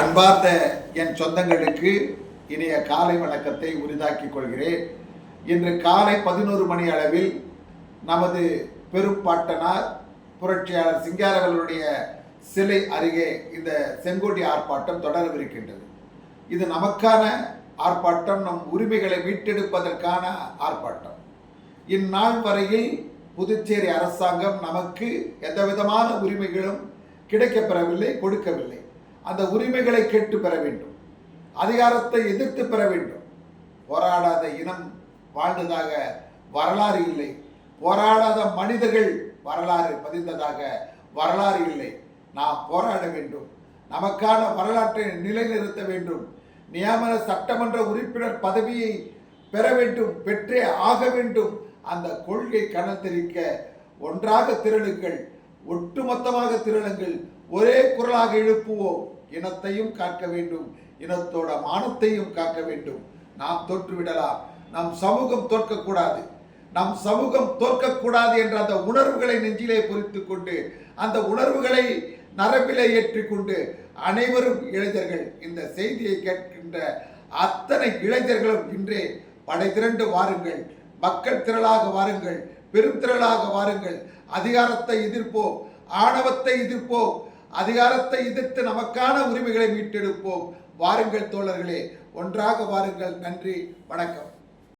அன்பார்ந்த என் சொந்தங்களுக்கு இனிய காலை வணக்கத்தை உரிதாக்கிக் கொள்கிறேன். இன்று காலை பதினோரு மணி அளவில் நமது பெரும்பாட்டனார் புரட்சியாளர் சிங்காரவர்களுடைய சிலை அருகே இந்த செங்கோட்டி ஆர்ப்பாட்டம் தொடரவிருக்கின்றது. இது நமக்கான ஆர்ப்பாட்டம் நம் உரிமைகளை மீட்டெடுப்பதற்கான ஆர்ப்பாட்டம். இந்நாள் வரையில் புதுச்சேரி அரசாங்கம் நமக்கு எந்த விதமான உரிமைகளும் கிடைக்கப்பெறவில்லை கொடுக்கவில்லை. அந்த உரிமைகளை கேட்டு பெற வேண்டும். அதிகாரத்தை எதிர்த்து பெற வேண்டும். போராடாத இனம் வாழ்ந்ததாக வரலாறு இல்லை. போராடாத மனிதர்கள் வரலாறு பதிந்ததாக வரலாறு இல்லை. நாம் போராட வேண்டும். நமக்கான வரலாற்றை நிலைநிறுத்த வேண்டும். நியமன சட்டமன்ற உறுப்பினர் பதவியை பெற வேண்டும் பெற்றே ஆக வேண்டும். அந்த கொள்கை கணத்தரிக்க ஒன்றாக திரளுங்கள். ஒட்டுமொத்தமாக திரளுங்கள் ஒரே குரலாக எழுப்புவோம். இனத்தையும் காக்க வேண்டும். இனத்தோட மானத்தையும் காக்க வேண்டும். நாம் தோற்றுவிடலாம். நம் சமூகம் தோற்கக்கூடாது. நம் சமூகம் தோற்கக்கூடாது என்ற அந்த உணர்வுகளை நெஞ்சிலே பொறித்து கொண்டு அந்த உணர்வுகளை நரம்பிலே ஏற்றிக்கொண்டு அனைவரும் இளைஞர்கள் இந்த செய்தியை கேட்கின்ற அத்தனை இளைஞர்களும் இன்றே படை திரண்டு வாருங்கள். மக்கள் திரளாக வாருங்கள். பெருந்திரளாக வாருங்கள். அதிகாரத்தை எதிர்ப்போம். ஆணவத்தை எதிர்ப்போம். அதிகாரத்தை எதிர்த்து நமக்கான உரிமைகளை மீட்டெடுப்போம். வாருங்கள் தோழர்களே. ஒன்றாக வாருங்கள். நன்றி. வணக்கம்.